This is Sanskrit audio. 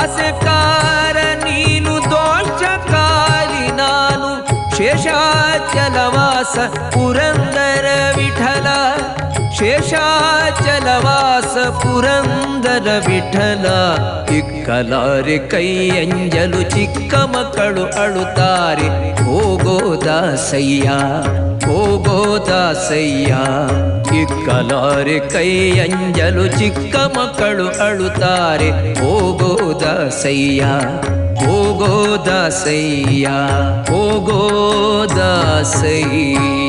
ಆಸಕಾರ ನೀನು ದೋಷಕಾರಿ शेषा चलवास पुरन्दरेषा चलवास पुरन्दर विठल इलारञ्जलु चिक्कमकलु अळुतरे गो दाया गो ಹೋಗೋದಾಸಯ್ಯ दाया ನಾರಿ ಕೈ ಅಂಜಲು ಚಿಕ್ಕ ಮಕ್ಕಳು ಅಳುತ್ತಾರೆ. ಹೋಗೋ ದಾಸಯ್ಯ ಹೋಗೋ ದಾಸಯ್ಯ ಹೋಗೋ ದಾಸಯ್ಯ.